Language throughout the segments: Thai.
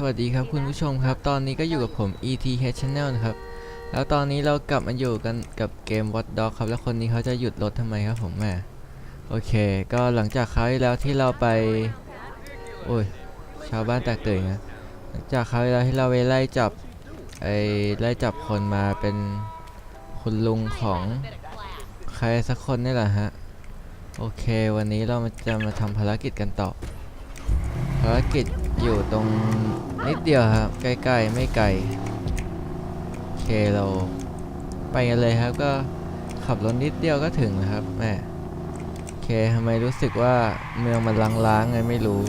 สวัสดีครับคุณผู้ชมครับ ตอนนี้ก็อยู่กับผม ETH Channel นะครับ แล้วตอนนี้เรากลับมาอยู่กันกับเกม Watch Dogs ครับ แล้วคนนี้เขาจะหยุดรถทำไมครับผมแม่โอเค ก็หลังจากคราวที่แล้วที่เราไป โอ้ย ชาวบ้านแตกตื่นนะหลังจากคราวที่แล้วที่เราไปไล่จับไอ้ไล่จับคนมาเป็นคุณลุงของใครสักคนนี่แหละฮะ โอเค วันนี้เรามาจะมาทำภารกิจกันต่อ ภารกิจ อยู่ตรงนิดเดียวครับ ใกล้ๆ ไม่ไกล โอเคเราไปกันเลยครับก็ขับรถนิดเดียวก็ถึงแล้วครับแม่โอเคทำไมรู้สึกว่าเมืองมันล้างๆไงไม่รู้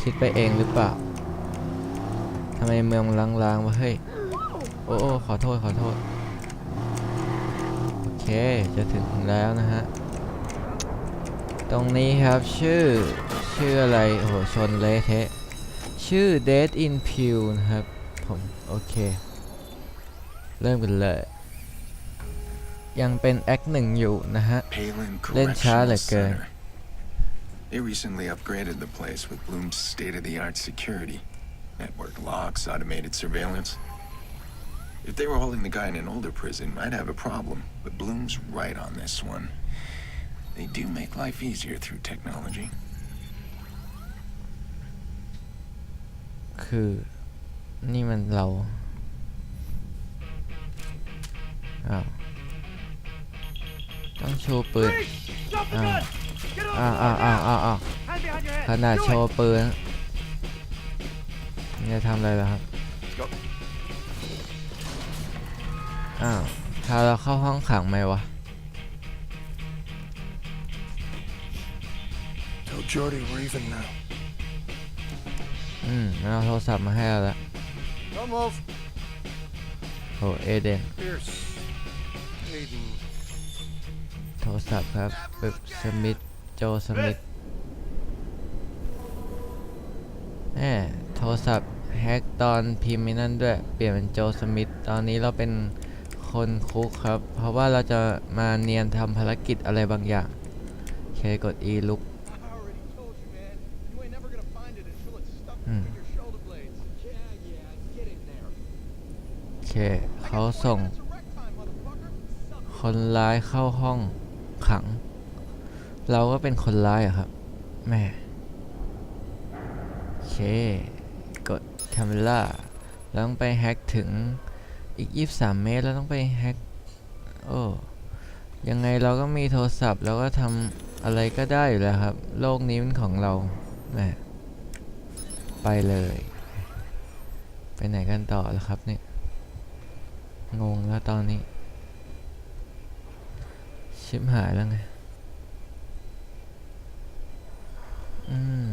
คิดไปเองหรือเปล่าทำไมเมืองมันล้างๆวะเฮ้ยโอ้โอ้ขอโทษขอโทษโอเคจะถึงแล้วนะฮะตรงนี้ครับชื่อ ชื่ออะไร โอ้โห ชนเละเทะ ชื่อ Dead in Pew นะครับ ผม โอเค เริ่มกันเลย ยังเป็นแอคหนึ่งอยู่นะฮะ Palin Lên xá Correctional là kề. Center. They recently upgraded the place with Bloom's state-of-the-art security. Network locks, automated surveillance. If they were holding the guy in an older prison, I'd have a problem. But Bloom's right on this one. They do make life easier through technology. คือ นี่มันเราอ้าวต้องโชว์ปืนอ้าวอ้าวอ้าวอ้าวอ้าวอ้าวขนาดโชว์ปืนจะทำอะไรล่ะครับอ้าวพาเราเข้าห้องขังไหมวะ Tell Jordy we're even now. อืมมันเอาโทรศัพท์มาให้เราแล้ว Don't move. โอ้เอเดน Pierce. Aiden. โทรศัพท์ครับปึ๊บสมิธโจสมิธแหมโทรศัพท์แฮกตอนพิมพ์ไอ้นั่นด้วย เปลี่ยนเป็นโจสมิธตอนนี้เราเป็นคนคุกครับ เพราะว่าเราจะมาเนียนทำภารกิจอะไรบางอย่างโอเคกด E ลุก I already told you, man. You ain't never gonna find it until it's stuck Hmm. between your shoulder blades. Yeah, yeah, get in there. โอ เคเขาส่ง คนร้ายเข้าห้องขัง เราก็เป็นคนร้ายอะครับ แม่โอเค กด c a m e r a แล้วต้องไปแฮ็กถึงอีก 23 เมตรแล้วต้องไปแฮ็กโอ้ยังไงเราก็มีโทรศัพท์แล้วก็ทำอะไรก็ได้อยู่แล้วครับ โลกนี้เป็นของเราแม่ไปเลย ไปไหนกันต่อแล้วครับเนี่ย งงแล้วตอนนี้ ชิบหายแล้วไง อืม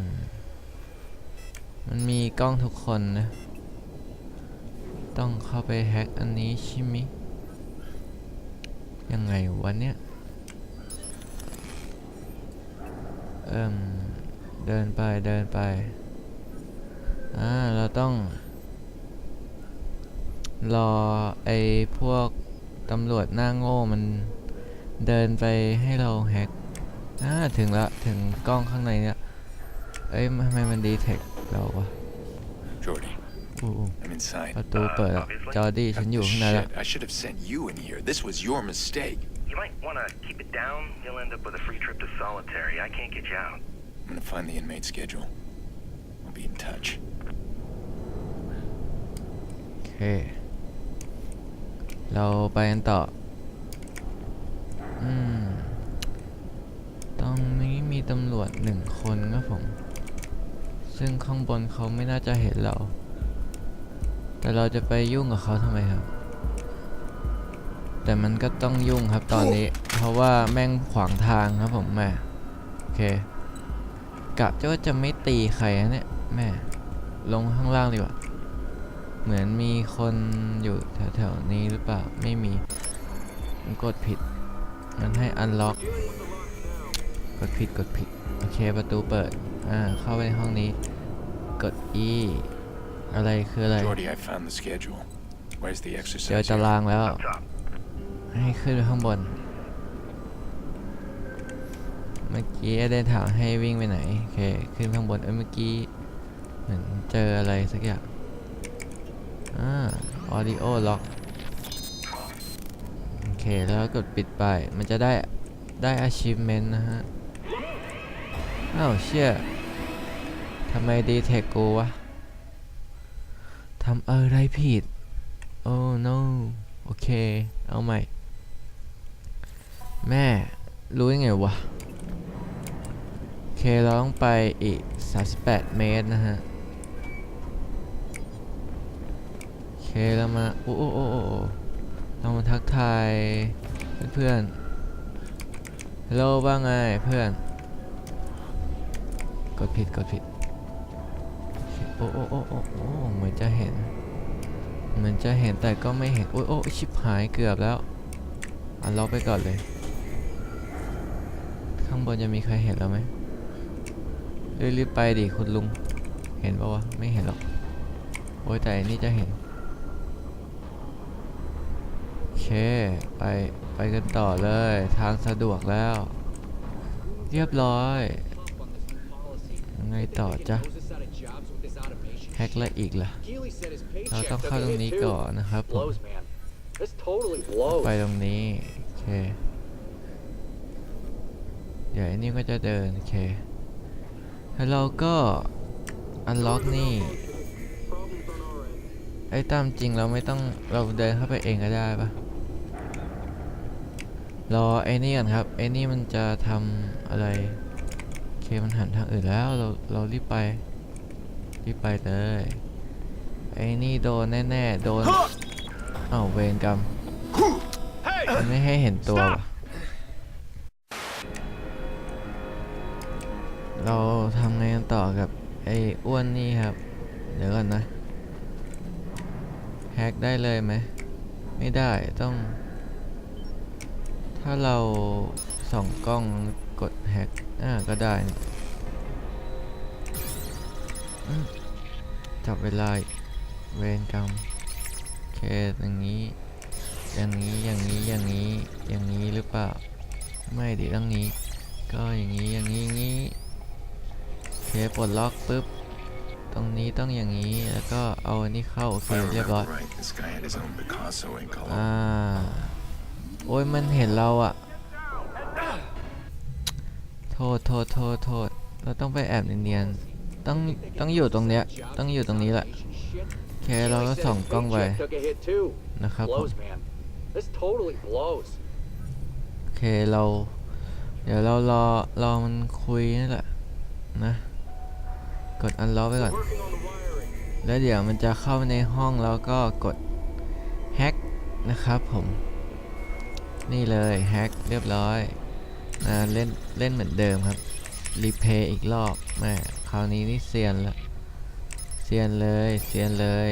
มันมีกล้องทุกคนนะ ต้องเข้าไปแฮ็กอันนี้ใช่ไหมยังไงวะเนี่ย เอิ่ม เดินไปเดินไป อ่า เราต้อง รอไอ้พวกตำรวจหน้าโง่มันเดินไปให้เราแฮ็กอ่าถึงละถึงกล้องข้างในเนี่ยเอ้ยทำไมมันดีเทคเราวะ Jordy, อู้อู้ I'm inside. ประตูเปิดแล้วจอร์ดี้ฉันอยู่ข้างในแล้ว Shit, I should have sent you in here. This was your mistake. You might want to keep it down. You'll end up with a free trip to solitary. I can't get you out. I'm gonna find the inmate schedule. I'll be in touch. โอเค เราไปกันต่อ อืม ตรงนี้มีตำรวจหนึ่งคนครับผม ซึ่งข้างบนเขาไม่น่าจะเห็นเรา แต่เราจะไปยุ่งกับเขาทำไมครับ แต่มันก็ต้องยุ่งครับตอนนี้ เพราะว่าแม่งขวางทางครับผมแม่ โอเค กะจะว่าจะไม่ตีใครนะเนี่ยแม่ ลงข้างล่างดีกว่า เหมือนมีคนอยู่แถวๆนี้หรือเปล่า ไม่มีมันกดผิด มันให้อันล็อก กดผิดกดผิด โอเคประตูเปิด อ่า เข้าไปในห้องนี้ กด E อะไรคืออะไร Jordy, I found the schedule. Where's the เจอ exercise? ตารางแล้ว Up top. ให้ขึ้นไปข้างบน เมื่อกี้ได้ถามให้วิ่งไปไหน โอเค ขึ้นข้างบน เอ้ยเมื่อกี้ เหมือนเจออะไรสักอย่าง อ่า audio l o c โอเค แล้วกดปิดไป มันจะได้ได้ achievement นะฮะ อ้าวเชี่ยทำไมดีเทคกูวะทำอะไรผิด โอ้ no โอเค เอาใหม่ แม่ รู้ยังไงวะ โอเค เราต้องไปอีก 38 เมตรนะฮะ โอ เคเรามาโอ้โอ้โอ้โอ้อ้เรามาทักทายเพื่อนๆฮัลโหลว่าไงเพื่อน กดผิดกดผิดโอ้โอ้โอ้โอ้โอ้เหมือนจะเห็นเหมือนจะเห็นแต่ก็ไม่เห็นโอ้โอ้ชิบหายเกือบแล้วอันล็อกไปก่อนเลย ข้างบนจะมีใครเห็นเราไหมรีบๆไปดิคุณลุง เห็นปะวะไม่เห็นหรอกโอ้ยแต่อันนี่จะเห็น โอเค ไปไปกันต่อเลยทางสะดวกแล้ว เรียบร้อยยังไงต่อจ๊ะแฮกและอีกล่ะเราต้องเข้าตรงนี้ก่อนนะครับผม Blows, man. This totally blows. ไปตรงนี้โอเคเดี๋ยวไอ้นี่ก็จะเดินโอเคแล้วเราก็อันล็อกนี่ไอ้ตามจริงเราไม่ต้องเราเดินเข้าไปเองก็ได้ปะ รอไอ้นี่ก่อนครับ ไอ้นี่มันจะทำอะไรโอเคมันหันทางอื่นแล้ว เราเรารีบไป รีบไปเลย ไอ้นี่โดนแน่ๆ โดนอ้าวเวรกรรมมันไม่ให้เห็นตัวว่ะเราทำไงกันต่อกับไอ้อ้วนนี่ครับ เดี๋ยวก่อนนะ แฮกได้เลยไหม ไม่ได้ต้อง ถ้าเราส่องกล้องกดแฮกอ่าก็ได้นี่อืมจับเวลาอีกเวรกรรมโอเคอย่างนี้ อย่างนี้อย่างนี้อย่างนี้อย่างนี้หรือเปล่า ไม่ดิต้องนี้ ก็อย่างนี้อย่างนี้อย่างนี้โอเคปลดล็อกปุ๊บตรงนี้ต้องอย่างนี้แล้วก็เอาอันนี้เข้าโอเค If I เรียบร้อย remember right, this guy had his own Picasso ink all อ่า over. โอ้ยมันเห็นเราอะโทษโทษโทษโทษเราต้องไปแอบเนียนๆต้องต้องอยู่ตรงเนี้ยต้องอยู่ตรงนี้แหละโอเคเราก็ส่องกล้องไปนะครับผมโอเคเรา เดี๋ยวเรารอรอมันคุยนี่แหละนะกดอันล็อกไปก่อน แล้วเดี๋ยวมันจะเข้าในห้องแล้วก็กดแฮกนะครับผม นี่เลยแฮกเรียบร้อยนะเล่นเล่นเหมือนเดิมครับรีเพย์อีกรอบแม่คราวนี้นี่เซียนละเซียนเลยเซียนเลย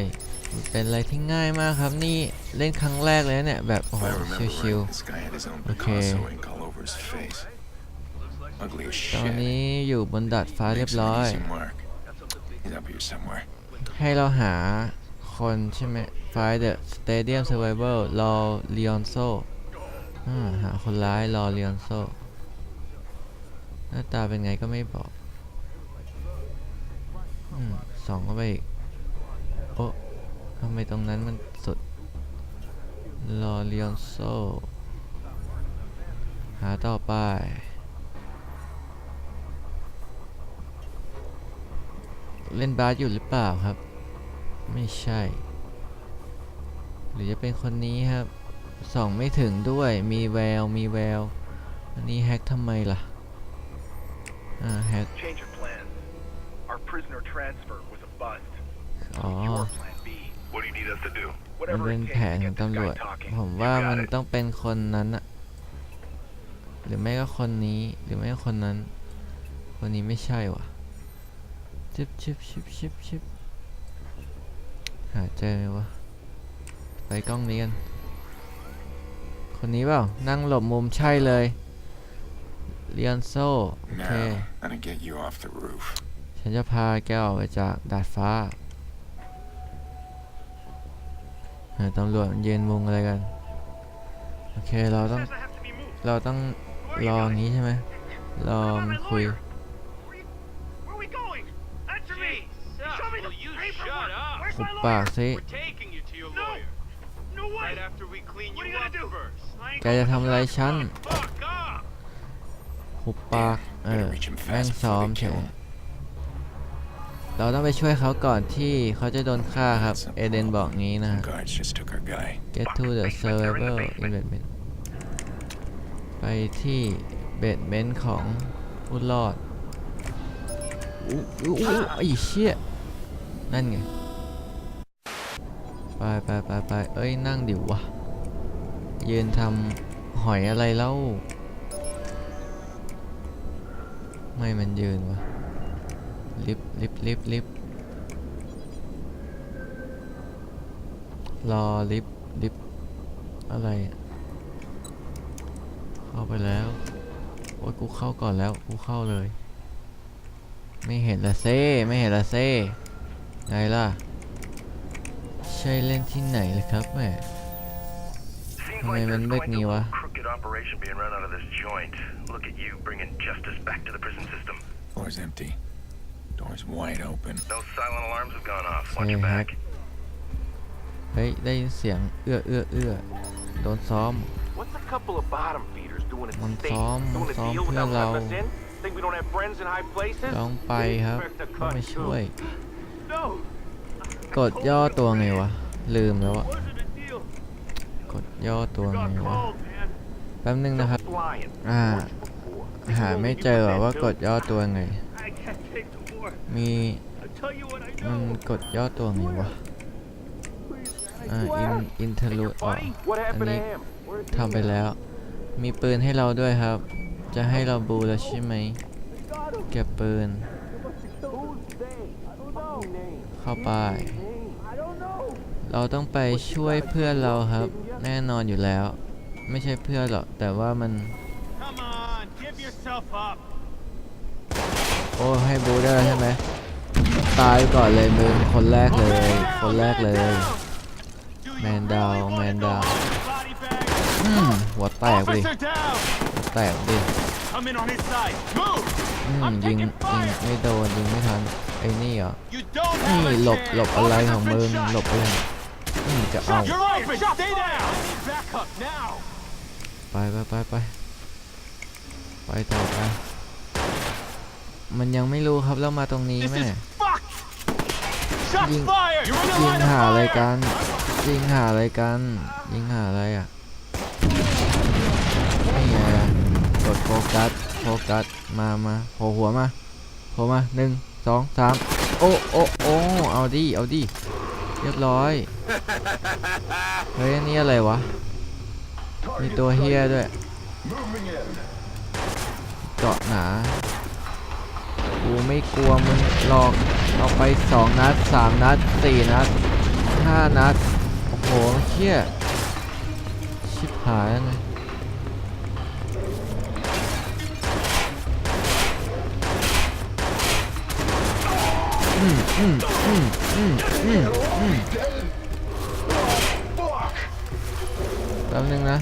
มันเป็นอะไรที่ง่ายมากครับนี่เล่นครั้งแรกเลยนะเนี่ยแบบโอ้ If โห I remember ชิว right, this guy had his own Okay. Picasso ink all over his face. Ugly as ๆตอน shit. นี้อยู่บนดาดฟ้าเรียบ Makes an ร้อย easy mark. He's up here somewhere. ให้เราหาคนใช่ไหมไฟเดอะสเตเดียมเซอร์ไวเวลรอเล o อนโซ หาคนร้ายรอเล o อนโซ หน้าตาเป็นไงก็ไม่บอกอืมสองเข้าไปอีก โอ้ทำไมตรงนั้นมันสุดรอเล o อนโซ หาต่อไปเล่นบาสอยู่หรือเปล่าครับ ไม่ใช่ หรือจะเป็นคนนี้ครับ ส่องไม่ถึงด้วยมีแววมีแวว อันนี้แฮกทำไมล่ะ อ่าแฮก Change of plan. Our prisoner transfer was a bust. อ๋อ Your plan B. What do you need us to do? มัน Whatever เป็น it แผ takes น to ของ get this ตำรวจ guy talking. ผม You ว่า got มัน it. ต้องเป็นคนนั้นอะหรือไม่ก็คนนี้หรือไม่ก็คนนั้น คนนี้ไม่ใช่ว่ะชิบชิบชิบชิบชิบหาเจอไหมวะไปกล้องนี้กัน คนนี้เปล่า นั่งหลบมุมใช่เลยเรียนโซโอเค Now, I'm gonna get you off the roof. ฉันจะพาแกออกไปจากดาดฟ้าเออตำรวจมันยืนมุงอะไรกัน โอเค เราต้อง Says I have to be moved. เราต้อง Who are ร you ออ guys? ย่างนี้ใช่ไหมรอ I'm มัน my คุย lawyer. Where, you, where are we going? Answer me. Shut หุบปากซิ We're taking you to your lawyer. No way. Right after we clean you, up first. แกจะทำอะไรฉัน Fuck off. หุบปาก เออ Better reach him แม่ง fast ซ้อ before ม they เฉ kill ย him. เราต้องไปช่วยเขาก่อนที่เขาจะโดนฆ่าครับ เอเดนบอกงี้นะ Some guards just took our guy. get to the survival investment ไปที่เบดเมนต์ของผู้รอดอู้อู้อู้ไอ้เชี่ยนั่นไง ไปไปไปไปเอ้ยนั่งดิวะ ยืนทำหอยอะไรเล่า ไม่มันยืนวะลิฟต์ลิฟต์ลิฟต์ลิฟรอลิฟต์ลิฟต์อะไรเข้าไปแล้ว โอ้ยกูเข้าก่อนแล้ว กูเข้าเลย ไม่เห็นละเซ่ ไม่เห็นละเซ่ ไงล่ะ ใช่เล่นที่ไหนเลยครับแม่ Seems How like many there's men going make to me, be a wah? crooked operation being run out of this joint. Look at you bringing justice back to the prison system. Floor's empty. Door's wide open. No silent alarms have gone off. Watch Say your hack. back. เฮ้ย ได้ยินเสียง เอื้อเอื้อเอื้อโดนซ้อม What's a couple of bottom feeders doing at the Mong state? xóm, Doing mong a xóm dealพื่withoutเรา letting us in? Think we don't have friends in high places? ต้องไปครับ ต้องไปช่วย No, กดย่อตัวไงวะ ลืมแล้วอะ wasn't a deal. กดย่อตัวไง Got วะ called, man. แป๊บนึงนะครับ Flying. อ่า Told you before. หาไม่เจอว่ากดย่อตัวไง I can't take the war. มี I'll tell you what I มัน know. กดย่อตัวไงวะ อ่า อิน อินเทอร์ลูดออก Buddy, what อัน happened นี้ to him? Where's he ทำไปแล้ว มีปืนให้เราด้วยครับ จะให้เราบูแล้วใช่ไหม เก็บปืน เข้าไป เราต้องไปช่วยเพื่อนเราครับ แน่นอนอยู่แล้ว ไม่ใช่เพื่อนหรอก แต่ว่ามัน Come on, give yourself up. โอ้ให้บูได้แล้วใช่ไหมตายก่อนเลยมึงคนแรกเลย คนแรกเลย Do Man you down, really wanna man go down. on his body bag? อืมหัวแตกดิ Officer down. หัวแตกดิ I'm in on his side. Move. อืม I'm ยิง taking ยิง fire. ไม่โดนยิงไม่ทันไอ้นี่เหรอ You don't นี่ have a หลบ chance. หลบอะไรของ Officer's มึง been shot. หลบอะไร อืมจะเอา You're open. Stay down. I need backup now. ไปไปไปไปไปต่อไป มันยังไม่รู้ครับแล้วมาตรงนี้ This แม่ is fuck. Shots ยิง- fired. You're in the ยิง line of หาอะไร fire. กัน ยิงหาอะไรกัน ยิงหาอะไรอะนี่ไงล่ะกดโฟกัสโฟกัสมามาโผล่หัวมาโผล่มาหนึ่งสองสามโอ้โอ้โอ้เอาดิเอาดิ เรียบร้อย เฮ้ยนี่อะไรวะ มีตัวเฮียด้วย เจาะหนา กูไม่กลัวมึงหลอกเอาไปสองนัดสามนัดสี่นัดห้านัด โอ้โหเฮียชิบหายแล้วไง แป๊บนึงนะ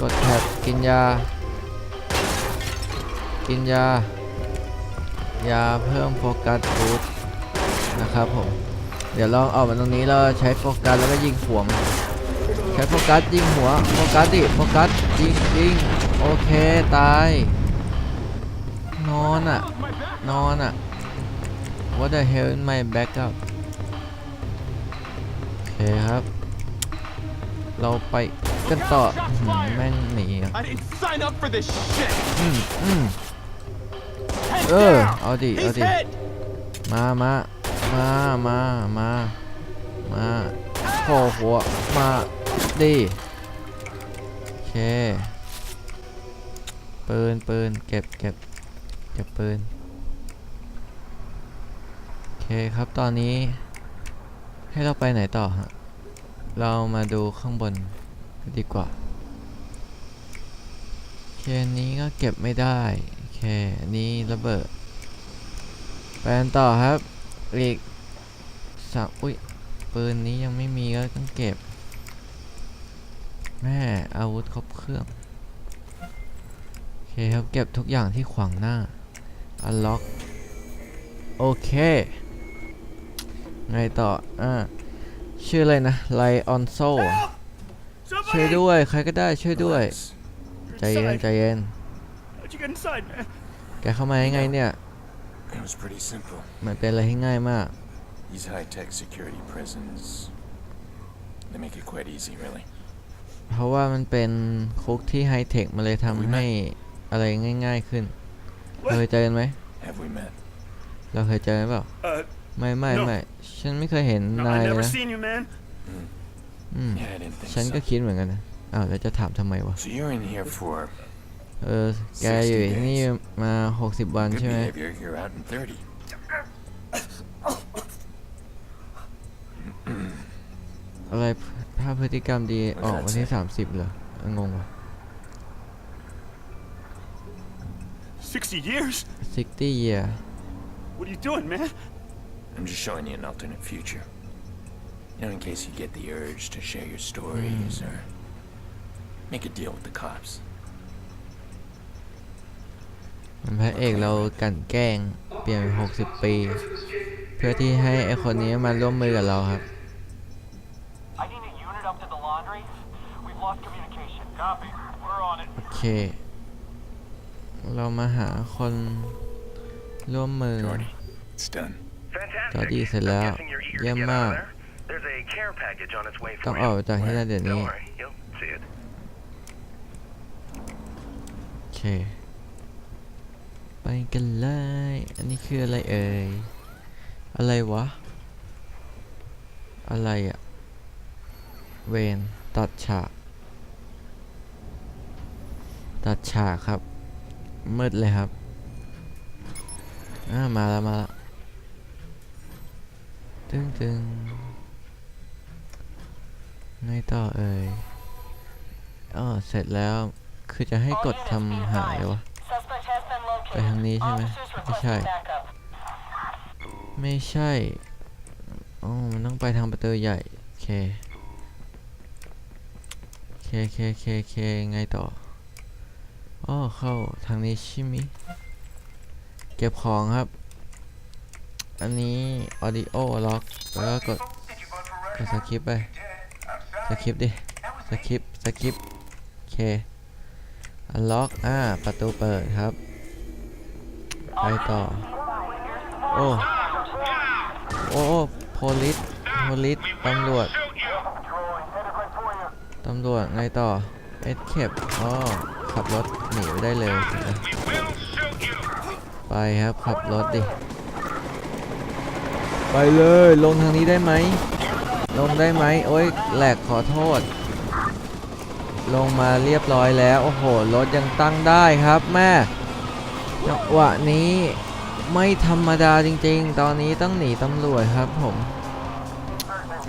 กดแท็บกินยา กินยา ยาเพิ่มโฟกัสบูสนะครับผม เดี๋ยวลองออกมาตรงนี้แล้วใช้โฟกัสแล้วก็ยิงหัวมันใช้โฟกัสยิงหัว โฟกัสดิ โฟกัสยิงยิงโอเค ตาย นอนอะ นอนอะ What the hell in my backup โอเคครับ เราไปกันต่ออื้อหือแม่งหนีอะ I didn't sign up for this shit. อืมอืม Head เออ down. เอาดิ เอา He's ดิ hit. มามามามามามาโผล่หัว มาดิโอเคปืนปืนเก็บเก็บเก็บปืนโอ เคครับตอนนี้ให้เราไปไหนต่อฮะ เรามาดูข้างบนดีกว่าโอเคอันนี้ก็เก็บไม่ได้โอเคอันนี้ระเบิดไปกันต่อครับอีกสามอุ้ยปืนนี้ยังไม่มีก็ต้องเก็บ แม่อาวุธครบเครื่องโอเคครับเก็บทุกอย่างที่ขวางหน้า unlock โอเค ไงต่อ อ่า ชื่ออะไรนะ ไลออนโซช่วยด้วย ใครก็ได้ช่วยด้วย Relax. ใจเย็นใจเย็น How'd you get inside, man? แกเข้ามายังไงเนี่ย It was pretty simple. มันเป็นอะไรที่ง่ายมาก These high-tech security prisons, they make it quite easy, really. เพราะว่ามันเป็นคุกที่ไฮเทคมันเลยทำให้อะไรง่าย ๆขึ้น เคยเจอกันไหม Have we met? เราเคยเจอกันเปล่า Uh, ไม่ไม่ No ไม่ ฉันไม่เคยเห็น no, นาย I เลย never นะ seen you, man. อืม Yeah, I didn't think ฉันก็ so. คิดเหมือนกันนะ อ้าวแล้วจะถามทำไมวะ So you're in here for เออ แกอยู่ที่นี่มา 60 วัน good ใช่ไหม behavior. You're out in 30. อะไรถ้าพฤติกรรมดีออกวันที่ 30 เหรอเอองงวะ60 years? 60 year What are you doing, man? I'm just showing you an alternate future. You know, in case you get the urge to share your stories or make a deal with the cops. มันพระเอกเรากลันแกล้งเปลี่ยนเป็น60 ปี เพื่อที่ให้ไอคนนี้มาร่วมมือกับเราครับ I need a unit up to the laundry. We've lost communication. Copy. We're on it. โอเค เรามาหาคนร่วมมือ Jordy, it's done. จอดดี้เสร็จแล้วเยี่ยมมาก ต้องออกจากที่นั่นเดี๋ยวนี้โอเค ไปกันเลย อันนี้คืออะไรเอ่ย อะไรวะ อะไรอะเวนตัดฉาก ตัดฉากครับ มืดเลยครับ อ่า มาแล้วมาแล้ว ตึงตึงไงต่อเอ่ยอ๋อเสร็จแล้ว คือจะให้กดทำหายวะ ไปทางนี้ใช่ไหมไม่ใช่ ไม่ใช่อ๋อมันต้องไปทางประตูใหญ่ โอเค เคเคเคเคไงต่ออ๋อเข้าทางนี้ใช่ไหมเก็บของครับ อันนี้ audio lock แล้วก็กดกดสคิปไปสคิปดิสคิปสคิปโอเค unlock อ่าประตูเปิดครับ ไปต่อ โอ้โอ้โพลิสโพลิสตำรวจตำรวจไงต่อเอ็ดเคปอ๋อขับรถหนีได้เลย ไปครับขับรถดิ ไปเลยลงทางนี้ได้ไหม ลงได้ไหมโอ้ยแหลกขอโทษ ลงมาเรียบร้อยแล้ว โอ้โห รถยังตั้งได้ครับแม่จังหวะนี้ไม่ธรรมดาจริงๆ ตอนนี้ต้องหนีตำรวจครับผม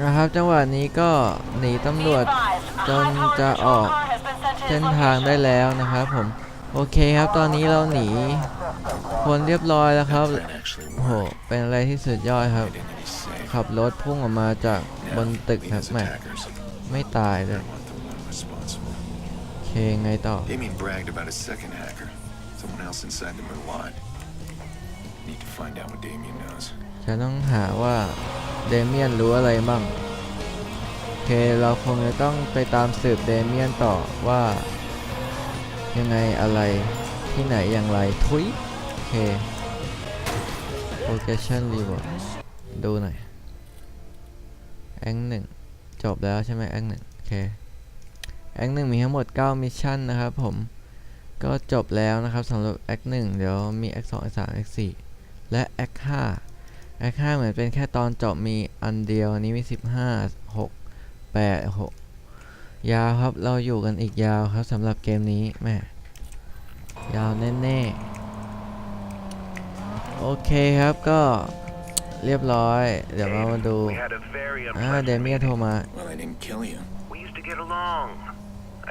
นะครับจังหวะนี้ก็หนีตำรวจจนจะออกเส้นทางได้แล้วนะครับผม โอเคครับตอนนี้เราหนีคนเรียบร้อยแล้วครับ Plan actually โอ้โห worked. เป็นอะไรที่สุดยอดครับ Identity safe. ขับรถพุ่งออกมาจากบน Now, ตึก we ครับ as แหม่ attackers ไม่ตายเลย don't want the one responsible. โอเคไงต่อ Damien bragged about a second hacker. Someone else inside the Merlot. Need to find out what Damien knows. ฉันต้องหาว่าเดเมียนรู้อะไรบ้างโอเคเราคงจะต้องไปตามสืบเดเมียนต่อว่า ยังไงอะไรที่ไหนอย่างไรทุยโอเค Progression Reward ดูหน่อยแองหนึ่งจบแล้วใช่ไหมแองหนึ่งโอเคแองหนึ่งมีทั้งหมด 9 มิชชั่นนะครับผมก็จบแล้วนะครับสำหรับแอคหนึ่งเดี๋ยวมีแอคสองแอคสามแอคสี่และแอคห้าแอคห้าเหมือนเป็นแค่ตอนจบมีอันเดียวอันนี้มีสิบห้าหกแปดหก ยาวครับเราอยู่กันอีกยาวครับสำหรับเกมนี้แม่ยาวแน่ๆ โอเคครับก็เรียบร้อย เดี๋ยวเรามาดู We had a very อ่า unpleasant เดเมียนโทรมา Well, I didn't kill you. We used to get along.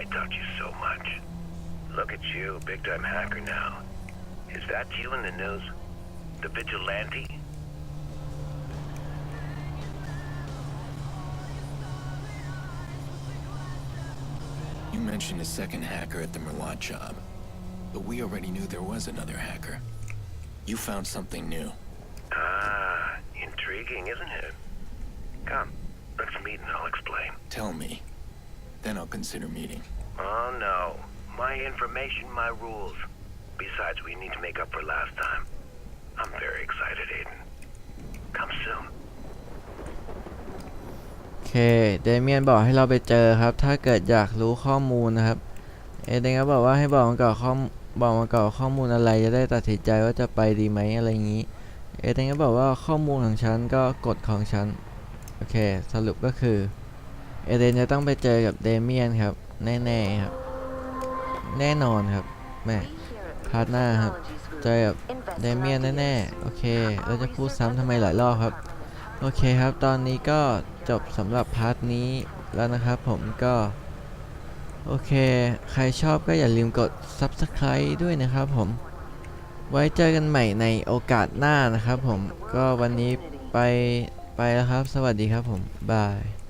I taught you so much. Look at you, big time hacker now. Is that you in the news? The vigilante? Mentioned a second hacker at the Merlot job. But we already knew there was another hacker. You found something new. Ah, intriguing, isn't it? Come, let's meet and I'll explain. Tell me. Then I'll consider meeting. Oh no. My information, my rules. Besides, we need to make up for last time. I'm very excited, Aiden. Come soon. เคเดเมียนบอกให้เราไปเจอครับ ถ้าเกิดอยากรู้ข้อมูลนะครับ เอเดนก็บอกว่าให้บอกมาก่อนข้อบอกมาก่อนข้อมูลอะไรจะได้ตัดสินใจว่าจะไปดีไหมอะไรอย่างนี้ เอเดนก็บอกว่าข้อมูลของฉันก็กฎของฉัน โอเค สรุปก็คือ เอเดนจะต้องไปเจอกับเดเมียนครับ แน่ๆครับ แน่นอนครับแม่พาร์ทหน้าครับ เจอกับเดเมียนแน่ๆ โอเค เราจะพูดซ้ำทำไมหลายรอบครับ โอเคครับ ตอนนี้ก็จบสำหรับพาร์ทนี้แล้วนะครับผมก็ โอเค ใครชอบก็อย่าลืมกด Subscribe ด้วยนะครับผม ไว้เจอกันใหม่ในโอกาสหน้านะครับผม ก็วันนี้ไปไปแล้วครับ สวัสดีครับผม บาย